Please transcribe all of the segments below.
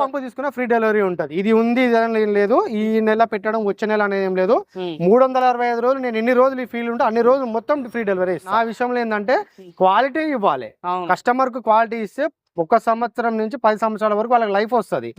పంపు తీసుకున్న free delivery ఉంటుంది. ఇది ఉంది ఏం లేదు. ఈ నెల పెట్టడం వచ్చే నెల అనేది ఏం లేదు. మూడు వందల అరవై ఐదు రోజులు నేను ఎన్ని రోజులు ఈ ఫీల్ ఉంటే అన్ని రోజులు మొత్తం ఫ్రీ డెలివరీ నా విషయంలో ఏంటంటే క్వాలిటీ ఇవ్వాలి. కస్టమర్కు క్వాలిటీ ఇస్తే ఒక సంవత్సరం నుంచి పది సంవత్సరాల వరకు వాళ్ళకి లైఫ్ వస్తుంది.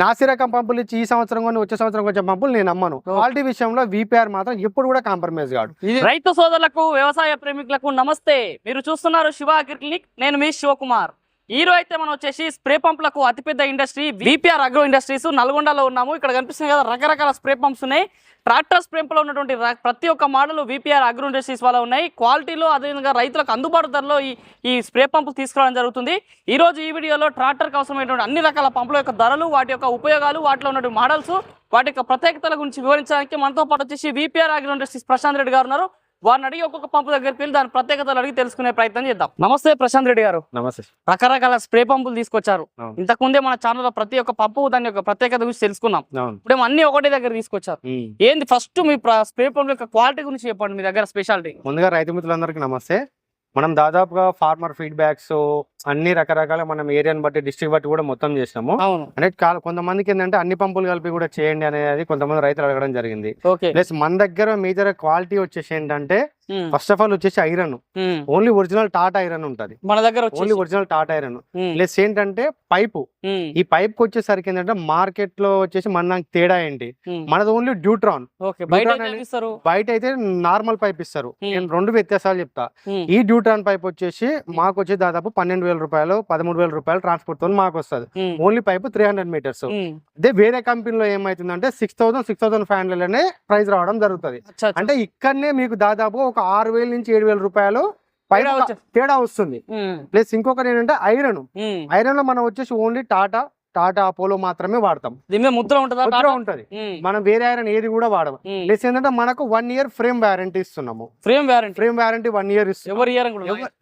నాసి రకం పంపులు ఇచ్చి ఈ సంవత్సరం కొన్ని వచ్చే సంవత్సరం కొంచెం పంపులు నేను నమ్మను. క్వాలిటీ విషయంలో వీపీఆర్ మాత్రం ఎప్పుడు కూడా కాంప్రమైజ్ కాదు. ఇది రైతు సోదరులకు వ్యవసాయ ప్రేమికులకు నమస్తే. మీరు చూస్తున్నారు శివ అగ్రి క్లినిక్. నేను మీ శివకుమార్. ఈ రోజు అయితే మనం వచ్చేసి స్ప్రే పంపులకు అతిపెద్ద ఇండస్ట్రీ విపిఆర్ అగ్రో ఇండస్ట్రీస్ నల్గొండలో ఉన్నాము. ఇక్కడ కనిపిస్తుంది కదా రకరకాల స్ప్రే పంప్స్ ఉన్నాయి. ట్రాక్టర్ స్ప్రే పంపులో ఉన్నటువంటి ప్రతి ఒక్క మోడల్ విపిఆర్ అగ్రో ఇండస్ట్రీస్ వల్ల ఉన్నాయి. క్వాలిటీలో అదేవిధంగా రైతులకు అందుబాటు ధరలో ఈ ఈ స్ప్రే పంపులు తీసుకురావడం జరుగుతుంది. ఈ రోజు ఈ వీడియోలో ట్రాక్టర్కి అవసరమైనటువంటి అన్ని రకాల పంపుల యొక్క ధరలు వాటి యొక్క ఉపయోగాలు వాటిలో ఉన్నటువంటి మోడల్స్ వాటి యొక్క ప్రత్యేకతల గురించి వివరించడానికి మనతో పాటు వచ్చేసి VPR agro industries Prashanth Reddy garu ఉన్నారు. వారిని అడిగి ఒక్కొక్క పంపు దగ్గరికి వెళ్ళి దాని ప్రత్యేకతలు అడిగి తెలుసుకునే ప్రయత్నం చేద్దాం. నమస్తే ప్రశాంత్ రెడ్డి గారు. నమస్తే రకరకాల స్ప్రే పంపులు తీసుకొచ్చారు. ఇంతకు ముందే మన ఛానల్లో ప్రతి ఒక్క పంపు దాని యొక్క ప్రత్యేకత గురించి తెలుసుకున్నాం. ఇప్పుడు అన్ని ఒకటే దగ్గర తీసుకొచ్చారు. ఏంది ఫస్ట్ మీ స్ప్రే పంప్ యొక్క క్వాలిటీ గురించి చెప్పండి మీ దగ్గర స్పెషాలిటీ. ముందుగా రైతు మిత్రులందరికీ నమస్తే. మనం దాదాపుగా ఫార్మర్ ఫీడ్బ్యాక్స్ అన్ని రకరకాల మనం ఏరియాని బట్టి డిస్ట్రిక్ట్ బట్టి కూడా మొత్తం చేసినాము. అంటే కొంతమందికి ఏంటంటే అన్ని పంపులు కలిపి కూడా చేయండి అనేది కొంతమంది రైతులు అడగడం జరిగింది. ఓకే. ప్లస్ మన దగ్గర మేజర్ క్వాలిటీ వచ్చేసి ఏంటంటే ఫస్ట్ ఆఫ్ ఆల్ వచ్చేసి iron. Only original Tata iron ఉంటది. మన దగ్గర only original Tata iron. Plus ఏంటంటే పైపు. ఈ పైప్కి వచ్చేసరికి ఏంటంటే మార్కెట్లో వచ్చేసి మన తేడా ఏంటి. మనది ఓన్లీ డ్యూట్రాన్ బయట అయితే నార్మల్ పైప్ ఇస్తారు. నేను రెండు వ్యత్యాసాలు చెప్తా. ఈ డ్యూట్రాన్ పైప్ వచ్చేసి మాకు వచ్చి దాదాపు పన్నెండు వేల రూపాయలు పదమూడు వేల రూపాయలు ట్రాన్స్పోర్ట్తో మాకు వస్తుంది. Only pipe three hundred meters. అదే వేరే కంపెనీలో ఏమైతుందంటే six thousand six thousand five hundred అనే ప్రైస్ రావడం జరుగుతుంది. అంటే ఇక్కడనే మీకు దాదాపు ఒక ఆరు వేల నుంచి ఏడు వేల రూపాయలు పైన తేడా వస్తుంది. ప్లస్ ఇంకొకటి ఏంటంటే ఐరన్. ఐరన్లో మనం వచ్చేసి ఓన్లీ టాటా టాటా అపోలో మాత్రమే వాడతాం. ముద్ర ఉంటుందా ముద్ర? ఉంటది. మనం వేరే ఐరన్ ఏది కూడా వాడము. ప్లస్ ఏంటంటే మనకు వన్ ఇయర్ ఫ్రేమ్ వారంటీ ఇస్తున్నాము. Frame warranty frame warranty one year ఎవరు ఇయర్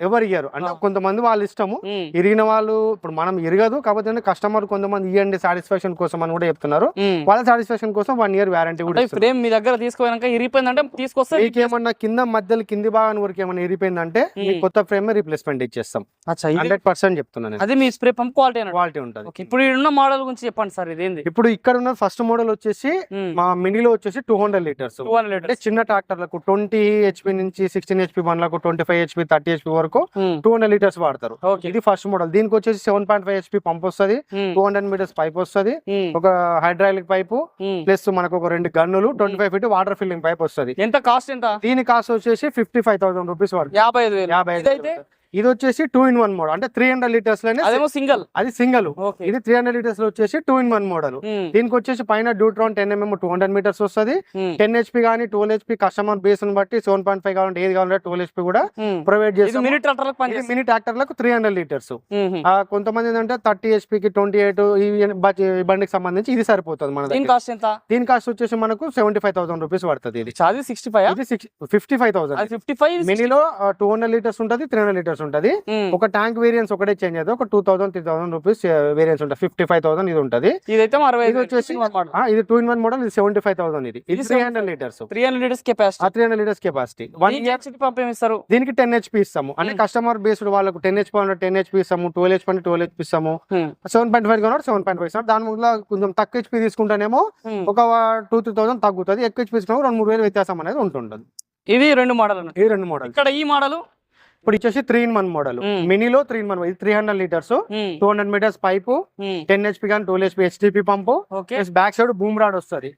ఎవరు ఇయ్యరు? అంటే. కొంతమంది వాళ్ళ ఇష్టము. ఇరిగిన వాళ్ళు ఇప్పుడు మనం ఇరగదు కాకపోతే కస్టమర్ కొంతమంది ఇవ్వండి సాటిస్ఫాక్షన్ కోసం అని కూడా చెప్తున్నారు. వాళ్ళ సాటిస్ఫాక్షన్ కోసం వన్ ఇయర్ వారంటీ కూడా. ఫ్రేమ్ మీ దగ్గర తీసుకోవాలంటే ఇరిగిపోయిందంటే తీసుకొస్తే మీకు ఏమన్నా కింద మధ్యలో కింది భాగాన్ని వరకు మీ ఉమ్. కొత్త ఫ్రేమ్ రిప్లేస్మెంట్ ఇచ్చేస్తాం. హండ్రెడ్ పర్సెంట్ చెప్తున్నాను అది మీ స్ప్రే పంప్ క్వాలిటీ క్వాలిటీ ఉంటుంది. ఇప్పుడు ఉన్న మోడల్ గురించి చెప్పండి సార్ ఇది ఇప్పుడు ఇక్కడ ఉన్న ఫస్ట్ మోడల్ వచ్చేసి మా మినీలో వచ్చేసి two hundred litres. Two hundred అంటే చిన్న ట్రాక్టర్లకు ట్వంటీ హెచ్పి నుంచి సిక్స్టీన్ హెచ్పి బండ్లకు twenty five HP thirty HP వరకు టూ హండ్రెడ్ లీటర్స్ వాడతారు. ఇది ఫస్ట్ మోడల్. దీనికి వచ్చేసి seven point five HP pump వస్తుంది. టూ హండ్రెడ్ మీటర్స్ పైప్ వస్తుంది. ఒక హైడ్రాలిక్ పైపు ప్లస్ మనకు ఒక రెండు గన్నులు twenty five feet water filling pipe వస్తుంది. ఎంత కాస్ట్ ఎంత? దీని కాస్ట్ వచ్చేసి ఫిఫ్టీ ఫైవ్ థౌసండ్ రూపీస్ పడుతుంది యాభై ఐదు యాభై ఐదు. ఇది వచ్చేసి టూ ఇన్ వన్ మోడల్ అంటే త్రీ హండ్రెడ్ లీటర్స్లోనే అదేమో సింగల్ అది సింగల్ ఇది త్రీ హండ్రెడ్ లీటర్స్లో వచ్చేసి టూ ఇన్ వన్ మోడల్ దీనికి వచ్చేసి పైన Dutron ten mm two hundred metres వస్తుంది. టెన్ హెచ్పి కానీ ట్వెల్వ్ హెచ్పి కస్టమర్ బేస్ని బట్టి సెవెన్ పాయింట్ ఫైవ్ కావాలంటే ఏది కావాలంటే ట్వెల్వ్ హెచ్పి కూడా ప్రొవైడ్ చేస్తాం మినీ మినీ ట్రాక్టర్లకు త్రీ హండ్రెడ్ లీటర్స్ కొంతమంది ఏంటంటే థర్టీ హెచ్పికి ట్వంటీ ఎయిట్ ఈ బండికి సంబంధించి ఇది సరిపోతుంది మన దీని కాస్ట్ వచ్చేసి మనకు సెవెంటీ ఫైవ్ థౌసండ్ రూపీస్ పడుతుంది ఇది. Sixty five fifty five thousand fifty five మినీలో two hundred litres ఉంటుంది త్రీ హండ్రెడ్ లీటర్స్ ఉంటుంది. ఒక ట్యాంక్ వేరియన్స్ ఒకటే చేంజ్ అవుతుంది. ఒక two thousand three thousand rupees variance ఉంటుంది. ఫిఫ్టీ ఫైవ్ థౌసండ్ ఇది ఉంటుంది. ఇదైతే అరవై ఇది వచ్చేసి ఇది టూ ఇన్ వన్ మోడల్ ఇది సెవెంటీ ఫైవ్ థౌసండ్ ఇది ఇది. ఇది three hundred litres three hundred litres capacity three hundred litres capacity one pump ఇస్తారు దీనికి టెన్ హెచ్పి ఇస్తాము. అంటే. కస్టమర్ బేస్డ్ వాళ్ళకు టెన్ హెచ్పి అంటే టెన్ హెచ్పి ఇస్తాము. ట్వెల్వ్ హెచ్పి అంటే ట్వెల్వ్ హెచ్పి ఇస్తాము. సెవెన్ పాయింట్ ఫైవ్ కొన్నాడు సెవెన్ పాయింట్ ఫైవ్ ఇస్తాం దాని వల్ల కొంచెం తక్కువ హెచ్పి తీసుకుంటేనేమో ఒక టూ త్రీ థౌసండ్ తగ్గుతుంది. ఎక్కువ హెచ్పి తీసుకున్నా రెండు మూడు వేలు వ్యత్యాసం అనేది ఉంటుంటుంది. ఇది రెండు మోడల్ ఈ రెండు మోడల్ ఇక్కడ ఈ మోడల్ ఇప్పుడు ఇచ్చేసి త్రీ ఇన్ వన్ మోడల్. మినీలో త్రీ ఇన్ వన్ ఇది three hundred litres two hundred metres pipe ten HP కానీ twelve HP HDP pump back side boom rod వస్తుంది.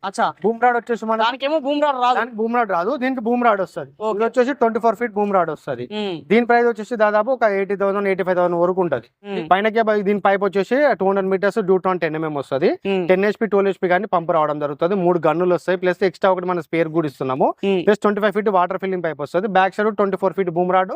బూమ్ రాడ్ వచ్చేసి మన దానికేమో బూమ్ రాడ్ రాదు. దానికి బూమ్ రాడ్ రాదు. దీనికి బూమ్ రాడ్ వస్తుంది. ఇది వచ్చేసి twenty four feet boom rod వస్తుంది దీని ప్రైస్ వచ్చేసి దాదాపు ఒక eighty thousand eighty five thousand వరకు ఉంటుంది. పైన దీని పైప్ వచ్చేసి two hundred metres Dutron ten mm వస్తుంది. టెన్ హెచ్పి ట్వెల్వ్ హెచ్పి కానీ పంప్ రావడం జరుగుతుంది. మూడు గన్నులు వస్తాయి. ప్లస్ ఎక్స్ట్రా ఒకటి మన స్పేర్ కూడా ఇస్తున్నాము. Plus twenty five feet water filling pipe వస్తుంది. Back side twenty four feet boom rod.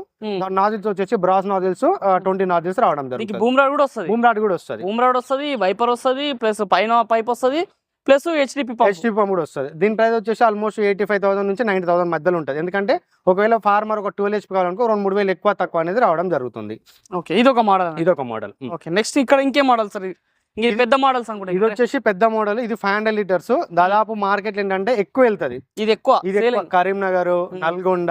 Nozzles వచ్చేసి బ్రాస్ నాజిల్స్ ట్వంటీ నాజిల్స్ రావడం జరుగుతుంది. బూమ్ రాడ్ కూడా వస్తుంది? బూమ్ రాడ్ కూడా వస్తుంది. బూమ్ రాడ్ వస్తుంది వైపర్ వస్తుంది ప్లస్ పైన పైప్ వస్తుంది plus HDP pump HD pump కూడా వస్తుంది. దీని ప్రైస్ వచ్చేసి ఆల్మోస్ట్ ఎయిటీ ఫైవ్ థౌసండ్ నుంచి నైన్టీ థౌసండ్ మధ్యలో ఉంటుంది. ఎందుకంటే ఒకవేళ ఫార్మర్ ఒక ట్వెల్వ్ హెచ్పి కావాలనుకో రెండు మూడు వేలు ఎక్కువ తక్కువ అనేది రావడం జరుగుతుంది. ఓకే ఇది ఒక మోడల్ ఇది ఒక మోడల్ ఓకే నెక్స్ట్ ఇక్కడ ఇంకే మోడల్ సార్. ఇది పెద్ద మోడల్స్ అనుకుంటా ఇది వచ్చేసి పెద్ద మోడల్ ఇది ఫైవ్ హండ్రెడ్ లీటర్స్ దాదాపు మార్కెట్ ఏంటంటే ఎక్కువ వెళ్తది. ఇది ఎక్కువ ఇది ఎక్కువ. కరీంనగర్ నల్గొండ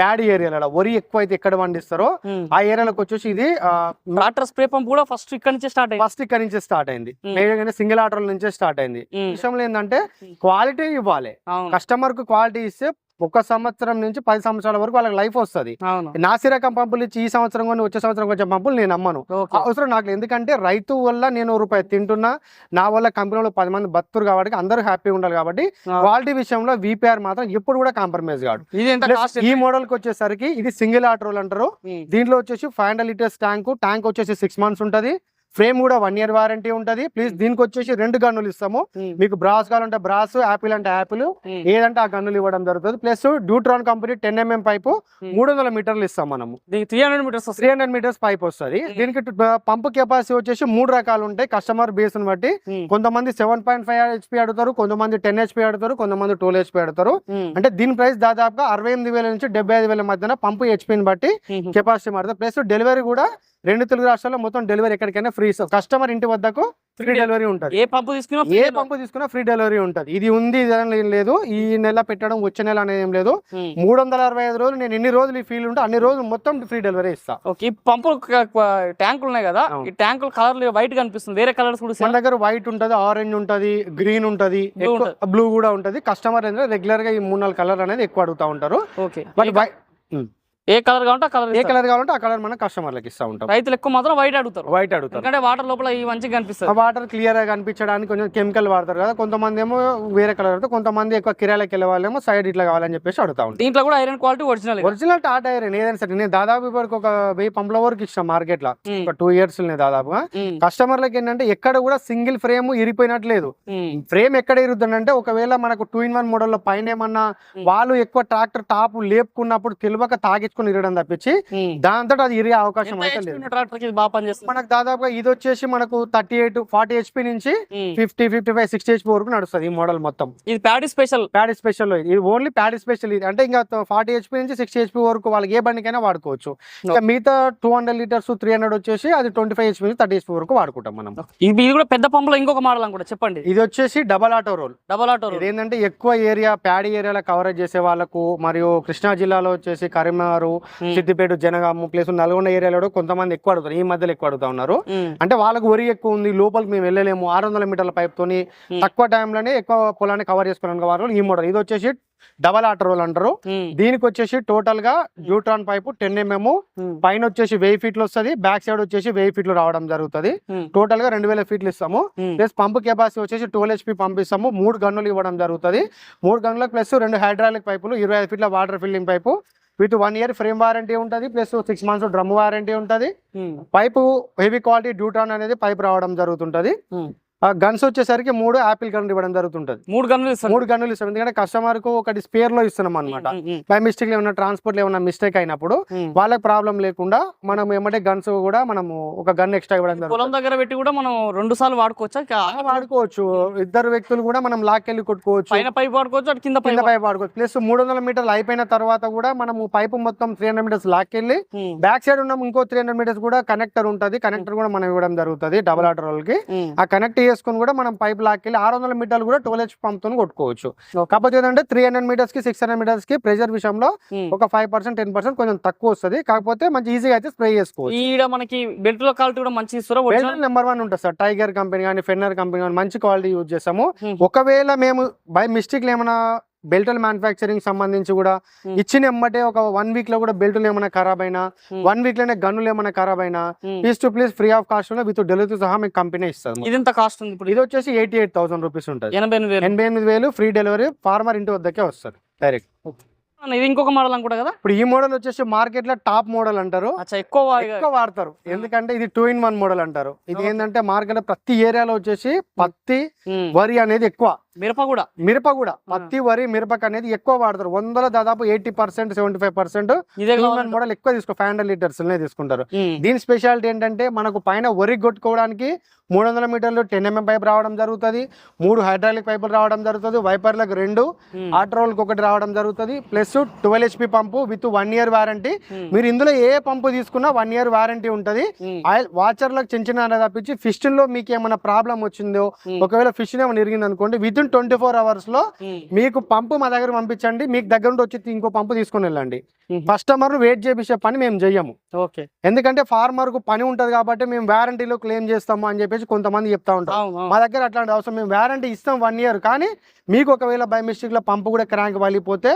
ప్యాడీ ఏరియాలో వరి ఎక్కువ అయితే ఎక్కడ పండిస్తారో. ఆ ఏరియాలోకి వచ్చేసి ఇది ట్రాక్టర్ స్ప్రే పంప్ కూడా ఫస్ట్ ఇక్కడ నుంచి స్టార్ట్ అయింది. ఫస్ట్ ఇక్కడ నుంచే స్టార్ట్ అయింది. సింగిల్ ఆర్డర్ నుంచే స్టార్ట్ అయింది. విషయంలో ఏంటంటే. క్వాలిటీ ఇవ్వాలి. కస్టమర్కు క్వాలిటీ ఇస్తే ఒక సంవత్సరం నుంచి పది సంవత్సరాల వరకు వాళ్ళకి లైఫ్ వస్తది. నాసి రకం పంపులు ఇచ్చి ఈ సంవత్సరం కొన్ని వచ్చే సంవత్సరం వచ్చే పంపులు నేను అమ్మను. అవసరం నాకు ఎందుకంటే రైతు వల్ల నేను రూపాయి తింటున్నా నా వల్ల కంపెనీలో పది మంది బతురు కాబట్టి అందరూ హ్యాపీగా ఉండాలి కాబట్టి. క్వాలిటీ విషయంలో విపిఆర్ మాత్రం ఎప్పుడు కూడా కాంప్రమైజ్ కాదు. ఈ మోడల్కి వచ్చేసరికి ఇది సింగిల్ ఆటోల్ అంటారు. దీంట్లో వచ్చేసి five hundred litres tank tank వచ్చేసి సిక్స్ మంత్స్ ఉంటది. ఫ్రేమ్ కూడా వన్ ఇయర్ వారంటీ ఉంటది. ప్లీజ్ దీనికి వచ్చేసి రెండు గన్నులు ఇస్తాము. మీకు బ్రాస్ కావాలంటే బ్రాస్ యాపిల్ అంటే యాపిల్ ఏదంటే ఆ గన్నులు ఇవ్వడం జరుగుతుంది. Plus Dutron company ten mm pipe Hmm. మూడు వందల మీటర్లు ఇస్తాం మనము. Three hundred metres three hundred metres pipe వస్తుంది. Hmm. దీనికి పంప్ కెపాసిటీ వచ్చేసి మూడు రకాలు ఉంటాయి. కస్టమర్ బేస్ని బట్టి కొంతమంది సెవెన్ పాయింట్ ఫైవ్ హెచ్పి అడుగుతారు కొంతమంది టెన్ హెచ్పి అడుగుతారు కొంతమంది ట్వెల్వ్ హెచ్పి అడుగుతారు. అంటే దీని ప్రైస్ దాదాపుగా అరవై ఎనిమిది వేల నుంచి డెబ్బై ఐదు వేల మధ్యన పంపు హెచ్పిని బట్టి కెపాసిటీ మారుతుంది. ప్లస్ డెలివరీ కూడా రెండు తెలుగు రాష్ట్రాల్లో మొత్తం డెలివరీ ఎక్కడికైనా ఫ్రీ కస్టమర్ ఇంటి వద్దకు ఫ్రీ డెలివరీ ఉంటుంది. ఏ పంపు తీసుకున్నా ఏ పంపు తీసుకున్నా ఫ్రీ డెలివరీ ఉంటుంది. ఇది ఉంది ఏం లేదు. ఈ నెల పెట్టడం వచ్చే నెల అనేది ఏం లేదు. మూడు వందల అరవై ఐదు రోజులు నేను ఎన్ని రోజులు ఈ ఫీల్ ఉంటే అన్ని రోజులు మొత్తం ఫ్రీ డెలివరీ ఇస్తా. ఓకే ఈ పంపులు ట్యాంకులు ఉన్నాయి కదా. ఈ ట్యాంకులు కలర్ వైట్ కనిపిస్తుంది. వేరే కలర్స్ కూడా మన దగ్గర వైట్ ఉంటది ఆరెంజ్ ఉంటది గ్రీన్ ఉంటది బ్లూ కూడా ఉంటది. కస్టమర్ రెగ్యులర్గా ఈ మూడు నాలుగు కలర్ అనేది ఎక్కువ అడుగుతా ఉంటారు. ఓకే. బట్ వై- ఏ కలర్ కావాలంటే ఆ కలర్ ఏ కలర్ కావాలంటే ఆ కలర్ మనం కస్టమర్లకు ఇస్తా ఉంటాం. రైతులు ఎక్కువ మాత్రం వైట్ అడుగుతారు. వైట్ అడుగుతారు. ఎందుకంటే వాటర్ లోపల ఈ మంచిగా కనిపిస్తుంది. వాటర్ క్లియర్గా కనిపించడానికి కొంచెం కెమికల్ వాడతారు కదా కొంతమంది ఏమో వేరే కలర్ అడుగుతారు కొంతమంది ఎక్కువ కిరాయిలకు వెళ్ళే వాళ్ళేమో సైడ్ ఇట్లా కావాలని చెప్పేసి అడుగుతా ఉంటారు. దీంట్లో కూడా iron quality original original Tata iron ఏదైనా సరే. నేను దాదాపు ఇప్పటికి ఒక వెయ్యి పంపుల వరకు ఇచ్చిన మార్కెట్లో. ఒక టూ ఇయర్స్ దాదాపుగా. కస్టమర్లకి ఏంటంటే ఎక్కడ కూడా సింగిల్ ఫ్రేమ్ ఇరిపోయినట్లేదు ఫ్రేమ్ ఎక్కడ ఇరుద్దంటే ఒకవేళ మనకు టూ ఇన్ వన్ మోడల్లో పైన ఏమన్నా వాళ్ళు ఎక్కువ ట్రాక్టర్ టాప్ లేపుకున్నప్పుడు తెలియక తాగించుకుని ఇరడం తప్పించి దాంతో అది ఇరిగే అవకాశం అయితే లేదు. ట్రాక్టర్కి బాగా పనిచేస్తుంది? మనకు దాదాపుగా ఇది వచ్చేసి మనకు థర్టీ ఎయిట్ ఫార్టీ హెచ్పి నుంచి fifty fifty five sixty HP వరకు నడుస్తుంది ఈ మోడల్ మొత్తం. ఇది ప్యాడీ స్పెషల్? ప్యాడీ స్పెషల్ ఇది. ఓన్లీ ప్యాడీ స్పెషల్ ఇది. అంటే ఇంకా ఫార్టీ హెచ్పి నుంచి సిక్స్టీ హెచ్పి వరకు వాళ్ళకి ఏ బండికైనా వాడుకోవచ్చు. ఇంకా మిగతా two hundred litres three hundred వచ్చేసి అది ట్వంటీ ఫైవ్ హెచ్పి నుంచి థర్టీ హెచ్పి వరకు వాడుకుంటాం మనం. ఇది కూడా పెద్ద పంపులో ఇంకొక మోడల్ అనుకుంటా చెప్పండి. ఇది వచ్చేసి double auto roll. Double auto ఇది ఏంటంటే ఎక్కువ ఏరియా ప్యాడీ ఏరియాలో కవరేజ్ చేసే వాళ్ళకు మరియు కృష్ణా జిల్లాలో వచ్చేసి కరీంనగర్ సిద్దిపేట జనగాము ప్లేస్ నల్గొండ ఏరియాలో కొంతమంది ఎక్కువ అడుగుతారు. ఈ మధ్యలో ఎక్కువ అడుగుతా ఉన్నారు. అంటే వాళ్ళకి వరి ఎక్కువ ఉంది లోపలికి మేము వెళ్ళలేము ఆరు వందల మీటర్ల పైప్ తోని తక్కువ టైంలోనే ఎక్కువ పొలాన్ని కవర్ చేసుకోవడానికి వాళ్ళు ఈ మోడల్ ఇది వచ్చేసి డబల్ ఆటర్ రోల్ అంటారు. దీనికి వచ్చేసి టోటల్గా న్యూట్రాన్ పైప్ టెన్ ఎంఎం పైన వచ్చేసి వెయ్యి ఫీట్లు వస్తుంది బ్యాక్ సైడ్ వచ్చేసి వెయ్యి ఫీట్లు రావడం జరుగుతుంది. టోటల్గా రెండు వేల ఫీట్లు ఇస్తాము. ప్లస్ పంప్ కెపాసిటీ వచ్చేసి ట్వెల్వ్ హెచ్పి పంప్ ఇస్తాము. మూడు గన్నులు ఇవ్వడం జరుగుతుంది. మూడు గన్నులకు ప్లస్ రెండు హైడ్రాలిక్ పైపులు ఇరవై ఐదు ఫీట్ల water filling pipe with one year frame warranty ఉంటుంది plus six months drum warranty ఉంటుంది. పైపు హెవీ క్వాలిటీ డ్యూటాన్ అనేది పైప్ రావడం జరుగుతుంటది. ఆ గన్స్ వచ్చేసరికి మూడు యాపిల్ గన్నులు ఇవ్వడం జరుగుతుంటది. మూడు గన్నులు ఇస్తారు. మూడు గన్నులు ఇస్తాం ఎందుకంటే కస్టమర్కు ఒకటి స్పేర్లో ఇస్తున్నాం అనమాట బై మిస్టేక్ ఏమైనా ట్రాన్స్పోర్ట్లో ఏమైనా మిస్టేక్ అయినప్పుడు వాళ్ళకి ప్రాబ్లం లేకుండా మనం ఏమంటే గన్స్ కూడా మనము ఒక గన్ ఎక్స్ట్రా ఇవ్వడం జరుగుతుంది. పొలం దగ్గర పెట్టి కూడా మనం రెండు సార్లు వాడుకోవచ్చా? వాడుకోవచ్చు. ఇద్దరు వ్యక్తులు కూడా మనం లాక్కెళ్ళి కొట్టుకోవచ్చు. పైన పైప్ వాడుకోవచ్చు అటు కింద కింద పైప్ పైప్ వాడుకోవచ్చు. ప్లస్ మూడు వందల మీటర్లు అయిపోయిన తర్వాత కూడా మనము పైపు మొత్తం త్రీ హండ్రెడ్ మీటర్స్ లాక్కెళ్ళి బ్యాక్ సైడ్ ఉన్న ఇంకో త్రీ హండ్రెడ్ మీటర్స్ కూడా కనెక్టర్ ఉంటది. కనెక్టర్ కూడా మనం ఇవ్వడం జరుగుతుంది డబుల్ ఆర్డర్ వాళ్ళకి ఆ కనెక్ట్ చేసుకుని కూడా మనం పైప్ లాక్కెళ్ళి ఆరు వందల మీటర్లు కూడా ట్వెల్వ్ హెచ్ పంప్తో కొట్టుకోవచ్చు కాకపోతే ఏంటంటే త్రీ హండ్రెడ్ మీటర్స్కి సిక్స్ హండ్రెడ్ మీటర్స్కి ప్రెషర్ విషయంలో ఒక ఫైవ్ పర్సెంట్ టెన్ పర్సెంట్ కొంచెం తక్కువ వస్తుంది. కాకపోతే మంచి ఈజీగా అయితే స్ప్రే చేసుకోవచ్చు. ఈడ మనకి బెల్ట్లో క్వాలిటీ కూడా మంచి ఒరిజినల్? నెంబర్ వన్ ఉంటుంది సార్. టైగర్ కంపెనీ కానీ ఫెన్నర్ కంపెనీ కానీ మంచి క్వాలిటీ యూజ్ చేస్తాము. ఒకవేళ మేము బై మిస్టేక్ ఏమైనా బెల్టుల మ్యానుఫ్యాక్చరింగ్ సంబంధించి కూడా. ఇచ్చిన ఎమ్మటే ఒక వన్ వీక్లో కూడా బెల్టులు ఏమైనా ఖరాబ్ అయినా. వన్ వీక్లోనే గన్నులు ఏమైనా ఖరాబ్ అయినా please to please free of కాస్ట్లో విత్ డెలివరీ సహా మీకు కంపెనీ ఇస్తుంది ఇది ఎంత కాస్ట్ ఉంది ఇప్పుడు? ఇది వచ్చేసి ఎయిటీ ఎయిట్ థౌసండ్ రూపీస్ ఉంటుంది. ఎనభై ఎనిమిది వేలు. ఫ్రీ డెలివరీ ఫార్మర్ ఇంటి వద్దకే వస్తుంది. డైరెక్ట్ ఇది ఇంకొక మోడల్ అనుకుంటా కదా? ఇప్పుడు ఈ మోడల్ వచ్చేసి మార్కెట్లో టాప్ మోడల్ అంటారు. ఎక్కువ ఎక్కువ వాడతారు. ఎందుకంటే ఇది టూ ఇన్ వన్ మోడల్ అంటారు. ఇది ఏంటంటే మార్కెట్లో ప్రతి ఏరియాలో వచ్చేసి పత్తి వరి అనేది ఎక్కువ. మిరప కూడా మిరప కూడా పత్తి వరి మిరపకు అనేది ఎక్కువ వాడతారు వందలో దాదాపు eighty percent seventy five percent model ఎక్కువ తీసుకో ఫైవ్ హండ్రెడ్ లీటర్స్ తీసుకుంటారు. దీని స్పెషాలిటీ ఏంటంటే మనకు పైన వరి కొట్టుకోవడానికి మూడు వందల మీటర్లు టెన్ ఎంఎం పైప్ రావడం జరుగుతుంది మూడు హైడ్రాలిక్ పైపులు రావడం జరుగుతుంది వైపర్లకు రెండు. ఆటోల్కి ఒకటి రావడం జరుగుతుంది plus twelve HP pump with one year warranty. మీరు ఇందులో ఏ పంపు తీసుకున్నా వన్ ఇయర్ వారంటీ ఉంటుంది. ఆయిల్ వాచర్లకు చిన్న చిన్న తప్పించి ఫిష్లో మీకు ఏమైనా ప్రాబ్లం వచ్చిందో. ఒకవేళ ఫిష్ ఏమైనా ఇరిగింది అనుకోండి విత్ ఇన్ ట్వంటీ ఫోర్ అవర్స్లో. మీకు పంపు మా దగ్గర పంపించండి మీకు దగ్గర నుండి వచ్చి ఇంకో పంపు తీసుకొని వెళ్ళండి. కస్టమర్ వెయిట్ చేపించే పని మేము చెయ్యము. ఓకే. ఎందుకంటే ఫార్మర్కు పని ఉంటది కాబట్టి మేము వారంటీలో క్లెయిమ్ చేస్తాము అని చెప్పేసి కొంతమంది చెప్తా అవును. మా దగ్గర అట్లాంటి అవసరం మేము వారంటీ ఇస్తాం వన్ ఇయర్. కానీ మీకు ఒకవేళ బై మిస్టేక్లో పంపు కూడా క్రాంక్ వలిపోతే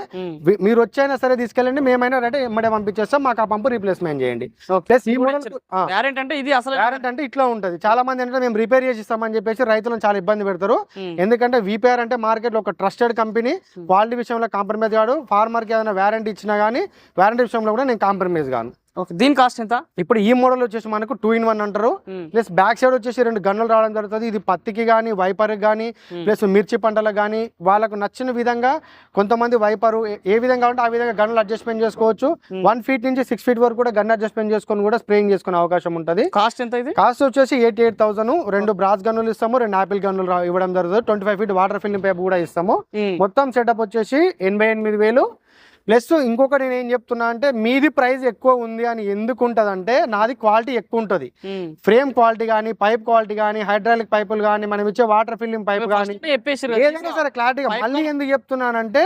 మీరు వచ్చైనా సరే తీసుకెళ్ళండి మేమైనా రేటే ఎమ్మడే పంపించేస్తాం మాకు ఆ పంపు రీప్లేస్మెంట్ చేయండి. ప్లస్ ఈ మోడల్ అంటే ఇది అసలు అంటే ఇట్లా ఉంటది. చాలా మంది ఏంటంటే మేము రిపేర్ చేసి ఇస్తామని చెప్పేసి రైతులను చాలా ఇబ్బంది పెడతారు. ఎందుకంటే విపిఆర్ అంటే మార్కెట్లో ఒక ట్రస్టెడ్ కంపెనీ. క్వాలిటీ విషయంలో కాంప్రమైజ్ కాడు ఫార్మర్కి ఏదైనా వారంటీ ఇచ్చినా కానీ వారంటీ విషయంలో కూడా నేను కాంప్రమైజ్ కాను ఓకే దీని కాస్ట్ ఎంత? ఇప్పుడు ఈ మోడల్ వచ్చేసి మనకు టూ ఇన్ వన్ అంటారు. ప్లస్ బ్యాక్ సైడ్ వచ్చేసి రెండు గన్నులు రావడం జరుగుతుంది. ఇది పత్తికి కానీ వైపర్కి కానీ. ప్లస్ మిర్చి పంటలకు కానీ వాళ్ళకు నచ్చిన విధంగా కొంతమంది వైపరు ఏ- విధంగా ఉంటే ఆ విధంగా గన్నులు అడ్జస్ట్మెంట్ చేసుకోవచ్చు. వన్ ఫీట్ నుంచి సిక్స్ ఫీట్ వరకు కూడా గన్ అడ్జస్ట్మెంట్ చేసుకొని కూడా స్ప్రేయింగ్ చేసుకునే అవకాశం ఉంటుంది. కాస్ట్ ఎంత ఇది? కాస్ట్ వచ్చేసి ఎయిటీ ఎయిట్ థౌసండ్ రెండు బ్రాస్ గన్నులు ఇస్తాము రెండు ఆపిల్ గన్నులు ఇవ్వడం జరుగుతుంది. Twenty five feet water filling pipe కూడా ఇస్తాము. మొత్తం సెటప్ వచ్చేసి ఎనభై ఎనిమిది వేలు. ప్లస్ ఇంకొకటి నేను ఏం చెప్తున్నా అంటే మీది ప్రైస్ ఎక్కువ ఉంది అని ఎందుకు ఉంటదంటే నాది క్వాలిటీ ఎక్కువ ఉంటుంది. ఫ్రేమ్ క్వాలిటీ కానీ పైప్ క్వాలిటీ కానీ హైడ్రాలిక్ పైపులు కానీ మనం ఇచ్చే వాటర్ ఫిల్లింగ్ పైప్ కానీ. ఏదైనా సరే క్లారిటీగా మళ్ళీ ఎందుకు చెప్తున్నానంటే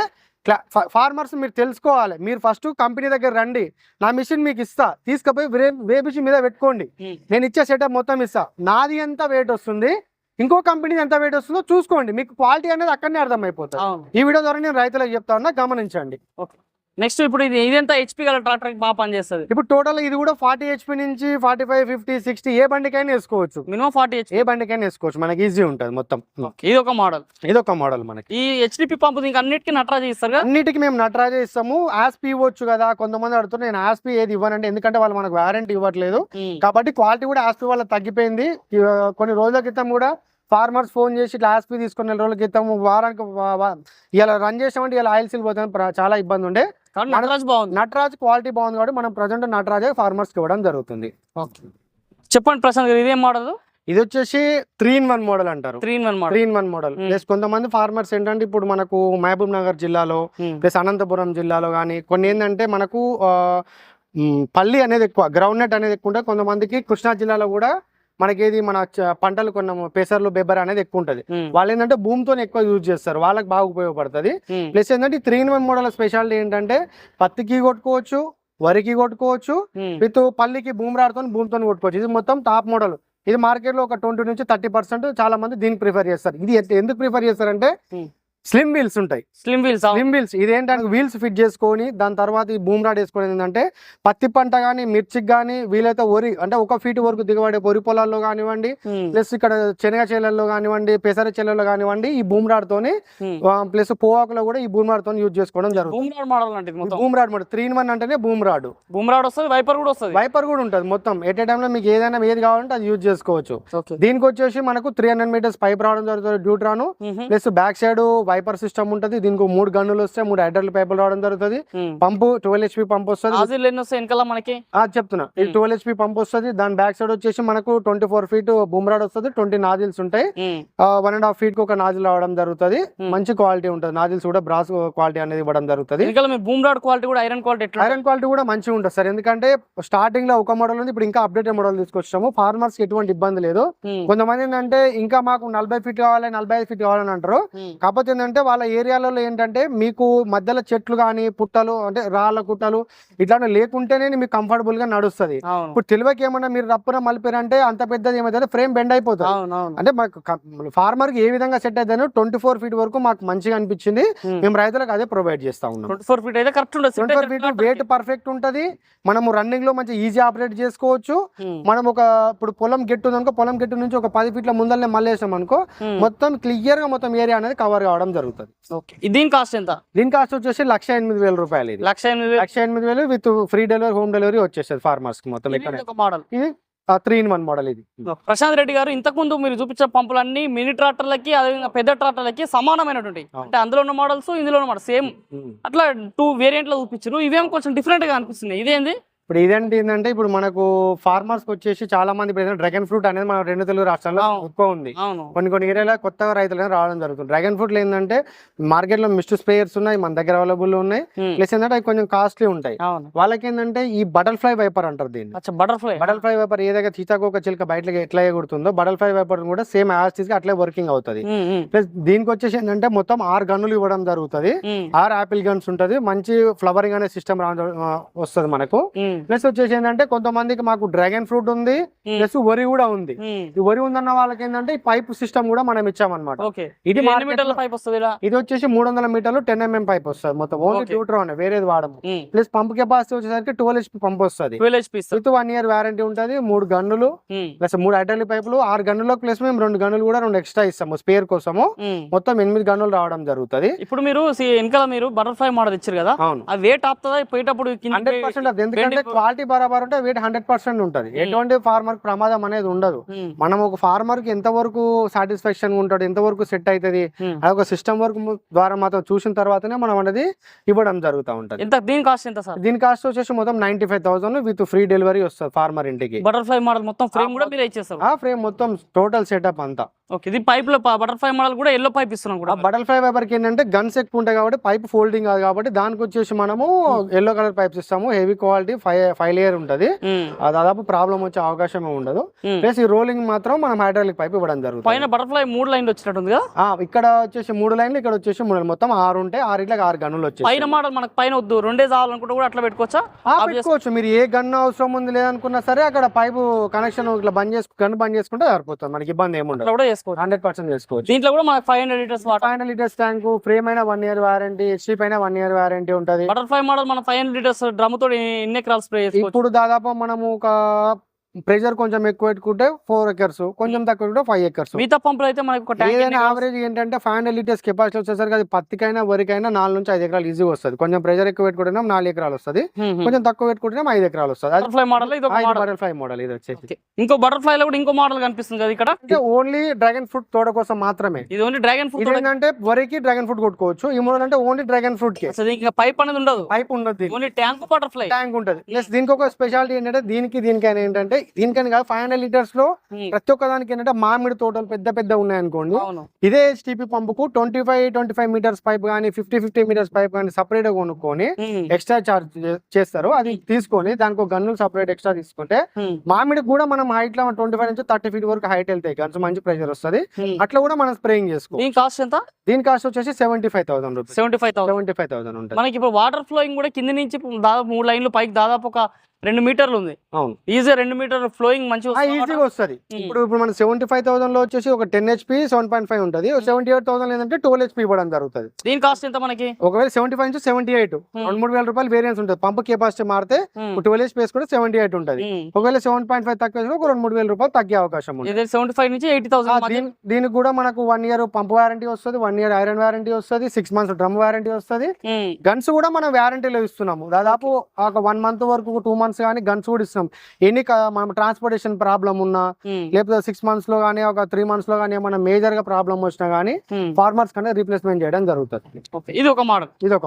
ఫార్మర్స్ మీరు తెలుసుకోవాలి. మీరు ఫస్ట్ కంపెనీ దగ్గర రండి. నా మిషన్ మీకు ఇస్తా. తీసుకుపోయి వే మిషన్ మీద పెట్టుకోండి. నేను ఇచ్చే సెటప్ మొత్తం ఇస్తా. నాది ఎంత వెయిట్ వస్తుంది? ఇంకో కంపెనీ ఎంత వెయిట్ వస్తుందో చూసుకోండి. మీకు క్వాలిటీ అనేది అక్కడనే అర్థమైపోతుంది. ఈ వీడియో ద్వారా నేను రైతులకు చెప్తా ఉన్నా గమనించండి. ఓకే. నెక్స్ట్ ఇప్పుడు ఇది ఇదెంత హెచ్పి గల ట్రాక్టర్ బాగా పనిచేస్తుంది. ఇప్పుడు టోటల్ ఇది కూడా ఫార్టీ హెచ్పి నుంచి ఫార్టీ ఫైవ్ ఫిఫ్టీ సిక్స్టీ ఏ బండికైనా వేసుకోవచ్చు. మినిమం ఫార్టీ హెచ్పి ఏ బండికైనా వేసుకోవచ్చు. మనకి ఈజీ ఉంటుంది మొత్తం. ఇది ఒక మోడల్ ఇది ఒక మోడల్ మనకి. ఈ హెచ్డిపి పంపు దీనికి అన్నిటికీ నటరాజ్ ఇస్తారు అన్నిటికీ మేము నటరాజే ఇస్తాము. యాస్పీ ఇవ్వచ్చు కదా. కొంతమంది అడుగుతున్నారు నేను యాస్పీ ఏది ఇవ్వనండి? ఎందుకంటే వాళ్ళు మనకు వారంటీ ఇవ్వట్లేదు. ఉమ్. కాబట్టి క్వాలిటీ కూడా యాస్పీ వాళ్ళ తగ్గిపోయింది. కొన్ని రోజుల క్రితం కూడా ఫార్మర్స్ ఫోన్ చేసి ఇట్లా యాస్పీ తీసుకున్న నెల రోజుల క్రితం వారానికి ఇలా రన్ చేసామంటే ఇలా ఆయిల్ సిల్ పోతే చాలా ఇబ్బంది ఉండే. నటరాజ్ బాగుంది. నటరాజ్ క్వాలిటీ బాగుంది కాబట్టి మనం ప్రజెంట్ నటరాజే ఫార్మర్స్కి ఇవ్వడం జరుగుతుంది. చెప్పండి ప్రశాంత్ గారు ఇదేం మోడల్ ఇది వచ్చేసి త్రీ ఇన్ వన్ మోడల్ అంటారు. Three in one model three in one model Hmm. Plus కొంతమంది ఫార్మర్స్ ఏంటంటే ఇప్పుడు మనకు మహబూబ్ నగర్ జిల్లాలో ప్లస్ అనంతపురం జిల్లాలో కానీ కొన్ని ఏంటంటే మనకు పల్లి అనేది ఎక్కువ గ్రౌండ్ నట్ అనేది ఎక్కువ ఉంటుంది కొంతమందికి కృష్ణా జిల్లాలో కూడా మనకి ఏది మన పంటలు కొన్నాము పెసర్లు బెబ్బర్ అనేది ఎక్కువ ఉంటుంది. వాళ్ళు ఏంటంటే భూమితో ఎక్కువ యూజ్ చేస్తారు. వాళ్ళకి బాగా ఉపయోగపడుతుంది. ప్లస్ ఏంటంటే three in one model speciality ఏంటంటే పత్తికి కొట్టుకోవచ్చు వరికి కొట్టుకోవచ్చు విత్ పల్లికి భూమి రాడుతో భూమితో కొట్టుకోవచ్చు. ఇది మొత్తం టాప్ మోడల్. ఇది మార్కెట్లో ఒక ట్వంటీ నుంచి థర్టీ పర్సెంట్ చాలా మంది దీనికి ప్రిఫర్ చేస్తారు. ఇది ఎందుకు ప్రిఫర్ చేస్తారంటే. స్లిమ్ వీల్స్ ఉంటాయి. స్లిమ్ వీల్స్ స్లిమ్ వీల్స్ ఇదేంటంటే వీల్స్ ఫిట్ చేసుకొని దాని తర్వాత ఈ బూమ్ రాడ్ వేసుకోవడం ఏంటంటే పత్తి పంట కానీ మిర్చికి కానీ వీలైతే వరి అంటే ఒక ఫీట్ వరకు దిగబడే వరి పొలాల్లో కానివ్వండి ప్లస్ ఇక్కడ శనగ చేలల్లో కానివ్వండి పెసర చేలల్లో కానివ్వండి ఈ బూమ్ రాడ్ తోని ప్లస్ పోవాకులో కూడా ఈ బూమ్ రాడ్ తోని యూజ్ చేసుకోవడం జరుగుతుంది. మోడల్ అంటే boom rod model three in one అంటేనే బూమ్ రాడ్ బూమ్రాడ్ వస్తుంది వైపర్ కూడా వస్తుంది? వైపర్ కూడా ఉంటుంది మొత్తం. ఎట్ ఏ టైంలో మీకు ఏదైనా ఏది కావాలంటే అది యూజ్ చేసుకోవచ్చు. దీనికి వచ్చేసి మనకు త్రీ హండ్రెడ్ మీటర్స్ పైప్ రావడం జరుగుతుంది Dutron plus back side wiper system ఉంటుంది దీనికి మూడు గన్నులు వస్తాయి మూడు హైడ్రల్ పైపులు రావడం జరుగుతుంది. పంపు ట్వెల్వ్ హెచ్పి పంప్ వస్తుంది. వెనకాల మనకి? ఆ, చెప్తున్నా. ఈ Hmm. ట్వెల్వ్ హెచ్పి పంప్ వస్తుంది దాని బ్యాక్ సైడ్ వచ్చేసి మనకు ట్వంటీ ఫోర్ ఫీట్ బుమ్రాడ్ వస్తుంది ట్వంటీ నాజిల్స్ ఉంటాయి. వన్ అండ్ హాఫ్ ఫీట్కి ఒక నాజిల్ రావడం జరుగుతుంది. Hmm. మంచి క్వాలిటీ ఉంటుంది. నాజిల్స్ కూడా బ్రాస్ క్వాలిటీ అనేది ఇవ్వడం జరుగుతుంది. బూమ్రాడ్ క్వాలిటీ కూడా ఐరన్ క్వాలిటీ ఐరన్ క్వాలిటీ కూడా మంచిగా ఉంటుంది సార్. ఎందుకంటే స్టార్టింగ్లో ఒక మోడల్ ఉంది ఇప్పుడు ఇంకా అప్డేటెడ్ మోడల్ తీసుకొచ్చాము. ఫార్మర్స్కి ఎటువంటి ఇబ్బంది లేదు. ఉమ్. కొంతమంది ఏంటంటే ఇంకా మాకు నలభై ఫీట్ కావాలి నలభై ఐదు ఫీట్ కావాలని అంటారు. ఉమ్. కాకపోతే ఏంటంటే వాళ్ళ ఏరియాలలో ఏంటంటే మీకు మధ్యలో చెట్లు కానీ పుట్టలు అంటే రాళ్ళ కుట్టలు ఇట్లాంటివి లేకుంటేనే మీకు కంఫర్టబుల్గా నడుస్తుంది. ఇప్పుడు తెలివకి ఏమన్నా మీరు రప్పున మలిపారంటే అంత పెద్దది ఏమైతే ఫ్రేమ్ బెండ్ అయిపోతుంది. అంటే మాకు ఫార్మర్కి ఏ విధంగా సెట్ అవుతుందో ట్వంటీ ఫోర్ ఫీట్ వరకు మాకు మంచిగా అనిపించింది. మేము రైతులకు అదే ప్రొవైడ్ చేస్తా ఉన్నాం. ట్వంటీ ఫోర్ ఫీట్ అయితే కరెక్ట్ ఉండదు twenty four feet weight perfect ఉంటది. మనము రన్నింగ్లో మంచి ఈజీ ఆపరేట్ చేసుకోవచ్చు. మనం ఒక ఇప్పుడు పొలం గెట్టు ఉంది అనుకో పొలం గెట్టు నుంచి ఒక పది ఫీట్ల ముందరనే మళ్ళీ వేసాం అనుకో. మొత్తం క్లియర్గా మొత్తం ఏరియా అనేది కవర్ కావడం జరుగుతుంది. ఓకే. దీని కాస్ట్ ఎంత? దీని కాస్ట్ వచ్చేసి లక్ష ఎనిమిది వేల రూపాయలు ఇది. లక్ష ఎనిమిది లక్ష ఎనిమిది వేలు with free delivery home delivery వచ్చేస్తుంది ఫార్మర్స్కి మొత్తం ఇక్కడ మోడల్ ఇది త్రీ ఇన్ వన్ మోడల్ ఇది. ప్రశాంత్ రెడ్డి గారు ఇంతకు ముందు మీరు చూపించిన పంపులన్నీ మినీ ట్రాక్టర్లకి అదేవిధంగా పెద్ద ట్రాక్టర్లకి సమానమైనటువంటి. అంటే అందులో ఉన్న మోడల్స్ ఇందులో ఉన్న మోడల్ సేమ్. అట్లా టూ వేరియంట్లో చూపించారు ఇవేం కొంచెం డిఫరెంట్గా అనిపిస్తుంది ఇదేంది? ఇప్పుడు ఇదేంటి ఏంటంటే ఇప్పుడు మనకు ఫార్మర్స్కి వచ్చేసి చాలా మంది ఇప్పుడు డ్రాగన్ ఫ్రూట్ అనేది మన రెండు తెలుగు రాష్ట్రాల్లో. ఎక్కువ ఉంది. కొన్ని కొన్ని ఏరియాలో కొత్తగా రైతులు రావడం జరుగుతుంది. డ్రాగన్ ఫ్రూట్ ఏంటంటే మార్కెట్లో మిస్ట్ స్ప్రేయర్స్ ఉన్నాయి మన దగ్గర అవైలబుల్ ఉన్నాయి. ప్లస్ ఏంటంటే అవి కొంచెం కాస్ట్లీ ఉంటాయి. వాళ్ళకి ఏంటంటే ఈ బటర్ఫ్లై వైపర్ అంటారు దీన్ని. బటర్ఫ్లై బటర్ఫ్లై వైపర్ ఏదైతే చీతాకోక చిలుక బయటకి ఎట్లా ఎగురుతుందో బటర్ఫ్లై వైపర్ కూడా సేమ్ యాజ్గా అట్లే వర్కింగ్ అవుతుంది. ప్లస్ దీనికి వచ్చేసి ఏంటంటే మొత్తం ఆరు గన్నులు ఇవ్వడం జరుగుతుంది. ఆరు యాపిల్ గన్స్ ఉంటది. మంచి ఫ్లవరింగ్ అనే సిస్టమ్ వస్తుంది మనకు. ప్లస్ వచ్చేసి ఏంటంటే కొంతమందికి మాకు డ్రాగన్ ఫ్రూట్ ఉంది ప్లస్ వరి కూడా ఉంది. ఈ వరి ఉందన్న వాళ్ళకి ఏంటంటే ఈ పైప్ సిస్టమ్ కూడా మనం ఇచ్చామన్నమాట. ఇది ఇది వచ్చేసి మూడు వందల మీటర్లు టెన్ ఎంఎం పైప్ వస్తుంది మొత్తం. ఓన్లీ. ట్యూట్రాన్ వేరేది వాడము. ప్లస్ పంప్ కెపాసిటీ వచ్చేసరికి ట్వెల్వ్ హెచ్పి పంప్ వస్తుంది. విత్ వన్ ఇయర్ వారంటీ ఉంటది మూడు గన్నులు ప్లస్ మూడు హైడ్రాలిక్ పైపులు ఆరు గన్నులో ప్లస్ మేము రెండు గన్నులు కూడా రెండు ఎక్స్ట్రా ఇస్తాము స్పేర్ కోసము. మొత్తం ఎనిమిది గన్నులు రావడం జరుగుతుంది. ఇప్పుడు మీరు వెనకాల మీరు బటర్ఫ్లై మోడల్ ఇచ్చారు కదా? అవును. ఆ ఆపుతుందా? పోయేటప్పుడు హండ్రెడ్ పర్సెంట్ అది. ఎందుకంటే క్వాలిటీ బరాబర్ ఉంటే వెయిట్ హండ్రెడ్ పర్సెంట్ ఉంటది. ఎటువంటి ఫార్మర్ ప్రమాదం అనేది ఉండదు. ఉమ్, మనం ఒక ఫార్మర్కి ఎంతవరకు సాటిస్ఫాక్షన్ ఉంటాడు ఎంతవరకు సెట్ అవుతుంది ఉమ్. అది ఒక సిస్టమ్ వర్క్ ద్వారా మాత్రం చూసిన తర్వాతనే మనం అనేది ఇవ్వడం జరుగుతూ ఉంటది. ఎంత దీని కాస్ట్ ఎంత సార్? దీని కాస్ట్ వచ్చేసి మొత్తం ninety five thousand with free delivery వస్తుంది ఫార్మర్ ఇంటికి. బటర్ఫ్లై మోడల్ మొత్తం ఫ్రేమ్ కూడా మీరే ఇచ్చేస్తారు. ఆ ఫ్రేమ్ మొత్తం టోటల్ సెటప్ అంతా. ఓకే. ఇది పైప్లో బటర్ఫ్లై మోడల్ కూడా ఎల్లో పైప్ ఇస్తున్నాం కూడా బటర్ఫ్లై పేపర్కి ఏంటంటే గన్స్ ఎక్కువ ఉంటాయి కాబట్టి పైప్ ఫోల్డింగ్ కాదు కాబట్టి దానికి వచ్చేసి మనము ఎల్లో కలర్ పైప్స్ ఇస్తాము. Heavy quality five five layer ఉంటది. దాదాపు ప్రాబ్లం వచ్చే అవకాశమే ఉండదు. ప్లస్ ఈ రోలింగ్ మాత్రం మనం హైడ్రాలిక్ పైప్ ఇవ్వడం జరుగుతుంది. పైన బటర్ఫ్లై మూడు లైన్లు వచ్చినట్టుంది కదా ఆ, ఇక్కడ వచ్చేసి మూడు లైన్లు ఇక్కడ వచ్చేసి మూడు మొత్తం ఆరు ఉంటాయి. ఆరు ఇట్లా ఆరు గన్నులు వచ్చేసి పైన మోడల్ మనకు పైన వద్దు. రెండే కావాలనుకుంటే కూడా అట్లా పెట్టుకోవచ్చా? పెట్టుకోవచ్చు. మీరు ఏ గన్ అవసరం ఉంది లేదనుకున్నా సరే అక్కడ పైపు కనెక్షన్ ఇట్లా బంద్ చేసుకు గన్ బంద్ చేసుకుంటే సరిపోతుంది. మనకి ఇబ్బంది ఏమి అట్లా ఉండదు కూడా చేసుకోవచ్చు. హండ్రెడ్ పర్సెంట్ చేసుకోవచ్చు. దీంట్లో కూడా మనకు five hundred litres five litres tank frame అయినా వన్ ఇయర్ వారంటీ హెచ్డీ పైన వన్ ఇయర్ వారంటీ ఉంటది. బటర్ఫ్లై మోడల్ మన ఫైవ్ హండ్రెడ్ లీటర్స్ డ్రమ్ తోటి ఎన్ని ఎకరాలు స్ప్రే ఇప్పుడు దాదాపు మనము ఒక ప్రెషర్ కొంచెం ఎక్కువ పెట్టుకుంటే ఫోర్ ఎకర్స్ కొంచెం తక్కువ పెట్టుకుంటే ఫైవ్ ఎకర్స్. మిగతా పంపులు అయితే మనకి ఏదైనా యావరేజ్ ఏంటంటే ఫైవ్ హండ్రెడ్ లీటర్స్ కెపాసిటీ వచ్చేసరికి అది పత్తికైనా వరికైనా నాలుగు నుంచి ఐదు ఎకరాలు ఈజీగా వస్తుంది. కొంచెం ప్రెషర్ ఎక్కువ పెట్టుకుంటే నాలుగు ఎకరాలు వస్తుంది. కొంచెం తక్కువ పెట్టుకుంటే ఐదు ఎకరాలు వస్తుంది. బటర్ఫ్లై మోడల్ ఇది బటర్ఫ్లై మోడల్ ఇది వచ్చేసి. ఇంకో బటర్ఫ్లై లో కూడా ఇంకో మోడల్ కనిపిస్తుంది కదా ఇక్కడ? అంటే ఓన్లీ డ్రాగన్ ఫ్రూట్ తోట కోసం మాత్రమే. ఇది ఓన్లీ డ్రాగన్ ఫ్రూట్ ఏంటంటే వరికి డ్రాగన్ ఫ్రూట్ కొట్టుకోవచ్చు ఈ మోడల్ అంటే ఓన్లీ డ్రాగన్ ఫ్రూట్కి. ఇంకా పైప్ అనేది ఉండదు. పైప్ ఉండదు ఓన్లీ ట్యాంక్ బటర్ఫ్లై ట్యాంక్ ఉంటది. ప్లస్ దీనికి ఒక స్పెషాలిటీ ఏంటంటే దీనికి దీనికైనా ఏంటంటే దీనికని కాదు ఫైవ్ హండ్రెడ్ లీటర్స్లో ప్రతి ఒక్క దానికి ఏంటంటే మామిడి తోటలు పెద్ద పెద్ద ఉన్నాయనుకోండి. అవును. ఇదే HTP పంపుకు twenty five twenty five metres pipe కానీ ఫిఫ్టీ ఫిఫ్టీ మీటర్స్ పైప్ కానీ సపరేట్గా కొనుక్కొని ఎక్స్ట్రా చార్జ్ చేస్తారు. అది తీసుకొని దానికి ఒక గన్ను సపరేట్ ఎక్స్ట్రా తీసుకుంటే ఉమ్, మామిడికి కూడా మనం హైట్లో ట్వంటీ ఫైవ్ నుంచి థర్టీ ఫీట్ వరకు హైట్ వెళ్తాయి. గన్స్ మంచి ప్రెషర్ వస్తుంది. అట్లా కూడా మనం స్ప్రేయింగ్ చేసుకో దీని కాస్ట్ ఎంత? దీని కాస్ట్ వచ్చేసి seventy five thousand rupees seventy five thousand seventy five thousand ఉంటుంది. మనకి ఇప్పుడు వాటర్ ఫ్లోయింగ్ కూడా కింద నుంచి దాదాపు మూడు లైన్లు పైకి దాదాపు ఒక రెండు మీటర్లు ఉంది. అవును. ఈజీ రెండు మీటర్ ఫ్లోయింగ్ మంచిగా ఈజీగా వస్తుంది. ఇప్పుడు ఇప్పుడు మన సెవెంటీ ఫైవ్ థౌసండ్లో వచ్చేసి ఒక ten HP seven point five ఉంటుంది. సెవెంటీ ఎయిట్ థౌసండ్ ఏంటంటే ట్వెల్వ్ హెచ్పి ఇవ్వడం జరుగుతుంది. దీని కాస్ట్ ఎంత మనకి? ఒకవేళ సెవెంటీ ఫైవ్ నుంచి సెవెంటీ ఎయిట్ రెండు మూడు వేల రూపాయలు వేరియన్స్ ఉంటుంది. పంప్ కెపాసిటీ మారితే ట్వెల్వ్ హెచ్పి వేసుకుంటే సెవెంటీ ఎయిట్ ఉంటుంది. ఒకవేళ సెవెన్ పాయింట్ ఫైవ్ తక్కువ ఒక రెండు మూడు వేల రూపాయలు తగ్గే అవకాశం ఉంది ఇది సెవెంటీ ఫైవ్ నుంచి ఎయిటీ థౌసండ్ దీని- దీనికి కూడా మనకు వన్ ఇయర్ పంప్ వారంటీ వస్తుంది వన్ ఇయర్ ఐరన్ వారంటీ వస్తుంది సిక్స్ మంత్స్ డ్రమ్ వారంటీ వస్తుంది. గన్స్ కూడా మనం వారంటీలో ఇస్తున్నాము. దాదాపు ఒక వన్ మంత్ వరకు టూ మంత్స్ కానీ గన్స్ కూడా ఇస్తున్నాం ఎన్ని మనం ట్రాన్స్పోర్టేషన్ ప్రాబ్లం ఉన్నా లేకపోతే సిక్స్ మంత్స్లో కానీ ఒక త్రీ మంత్స్లో కానీ ఏమైనా మేజర్గా ప్రాబ్లం వచ్చినా కానీ ఫార్మర్స్ కన్నా రీప్లేస్మెంట్ చేయడం జరుగుతుంది. ఇది ఒక మోడల్ ఇది ఒక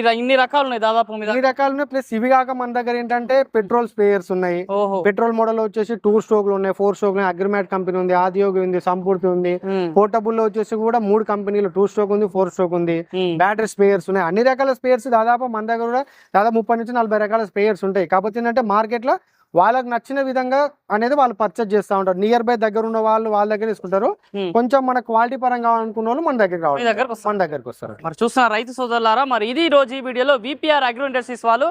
ర- ఇన్ని రకాలు ఉన్నాయి దాదాపు ఈ రకాలు ప్లస్ ఇవి కాక మన దగ్గర ఏంటంటే పెట్రోల్ స్పేయర్స్ ఉన్నాయి. పెట్రోల్ మోడల్ వచ్చేసి టూ స్ట్రోక్లు ఉన్నాయి ఫోర్ స్ట్రోక్ అగ్రిమేట్ కంపెనీ ఉంది ఆదియోగి ఉంది సంపూర్తి ఉంది. పోర్టబుల్లో వచ్చేసి కూడా మూడు కంపెనీలు టూ స్ట్రోక్ ఉంది ఫోర్ స్ట్రోక్ ఉంది. బ్యాటరీ స్పేయర్స్ ఉన్నాయి. అన్ని రకాల స్పేయర్స్ దాదాపు మన దగ్గర కూడా దాదాపు ముప్పై నుంచి నలభై రకాల స్పేయర్స్ ఉంటాయి. కాకపోతే ఏంటంటే మార్కెట్లో వాళ్ళకి నచ్చిన విధంగా అనేది వాళ్ళు పర్చేజ్ చేస్తూ ఉంటారు. నియర్ బై దగ్గర ఉన్న వాళ్ళు వాళ్ళ దగ్గర తీసుకుంటారు. కొంచెం మన క్వాలిటీ పరంగా అనుకున్న వాళ్ళు మన దగ్గర కావాలి. మన దగ్గరకు వస్తారు. మరి చూస్తున్న రైతు సోదరులారా మరి ఇది రోజు ఈ వీడియోలో విపిఆర్ అగ్రో ఇండస్ట్రీస్ వాళ్ళు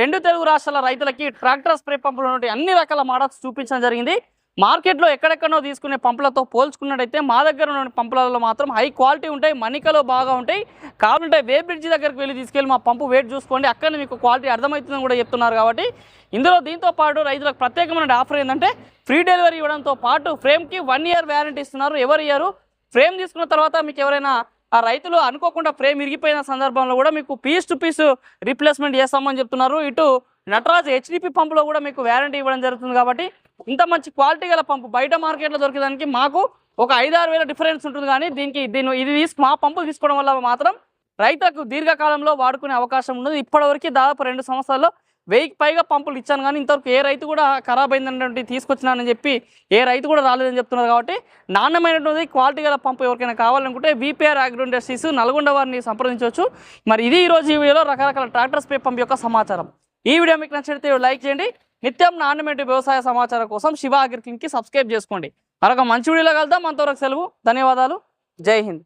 రెండు తెలుగు రాష్ట్రాల రైతులకి ట్రాక్టర్ స్ప్రే పంపులు అన్ని రకాల మోడల్స్ చూపించడం జరిగింది. మార్కెట్లో ఎక్కడెక్కడో తీసుకునే పంపులతో పోల్చుకున్నట్టయితే మా దగ్గర ఉన్న పంపులలో మాత్రం హై క్వాలిటీ ఉంటాయి మణికలో బాగా ఉంటాయి. కావాలంటే వే బ్రిడ్జి దగ్గరికి వెళ్ళి తీసుకెళ్ళి మా పంపు వెయిట్ చూసుకోండి అక్కడ మీకు క్వాలిటీ అర్థమవుతుందని కూడా చెప్తున్నారు కాబట్టి. ఇందులో దీంతో పాటు రైతులకు ప్రత్యేకమైన ఆఫర్ ఏంటంటే ఫ్రీ డెలివరీ ఇవ్వడంతో పాటు ఫ్రేమ్కి వన్ ఇయర్ వ్యారంటీ ఇస్తున్నారు ఎవరు ఇయ్యరు? ఫ్రేమ్ తీసుకున్న తర్వాత మీకు ఎవరైనా ఆ రైతులు అనుకోకుండా ఫ్రేమ్ ఇరిగిపోయిన సందర్భంలో కూడా మీకు పీస్ టు పీస్ రీప్లేస్మెంట్ చేస్తామని చెప్తున్నారు. ఇటు నటరాజ్ హెచ్డిపి పంపులో కూడా మీకు వ్యారంటీ ఇవ్వడం జరుగుతుంది కాబట్టి ఇంత మంచి క్వాలిటీ గల పంపు బయట మార్కెట్లో దొరికేదానికి మాకు ఒక ఐదు ఆరు వేల డిఫరెన్స్ ఉంటుంది కానీ దీనికి దీని ఇది తీసుకు మా పంపు తీసుకోవడం వల్ల మాత్రం రైతులకు దీర్ఘకాలంలో వాడుకునే అవకాశం ఉండదు ఇప్పటివరకు దాదాపు రెండు సంవత్సరాల్లో వెయ్యికి పైగా పంపులు ఇచ్చాను కానీ ఇంతవరకు ఏ రైతు కూడా ఖరాబ్ అయిందన్నటువంటి తీసుకొచ్చినానని చెప్పి ఏ రైతు కూడా రాలేదని చెప్తున్నారు కాబట్టి నాణ్యమైనటువంటి క్వాలిటీ గల పంపు ఎవరికైనా కావాలనుకుంటే వీపీఆర్ అగ్రో ఇండస్ట్రీస్ నల్గొండ వారిని సంప్రదించవచ్చు. మరి ఇది ఈ రోజు ఈ వీడియోలో రకరకాల ట్రాక్టర్ పే పంప్ యొక్క సమాచారం. ఈ వీడియో మీకు నచ్చితే లైక్ చేయండి. నిత్యం నాణ్యమైన వ్యవసాయ సమాచారం కోసం శివ అగ్రికింగ్కి సబ్స్క్రైబ్ చేసుకోండి మరొక మంచి వీడియోలో కలుద్దాం. అంతవరకు సెలవు ధన్యవాదాలు. జై హింద్.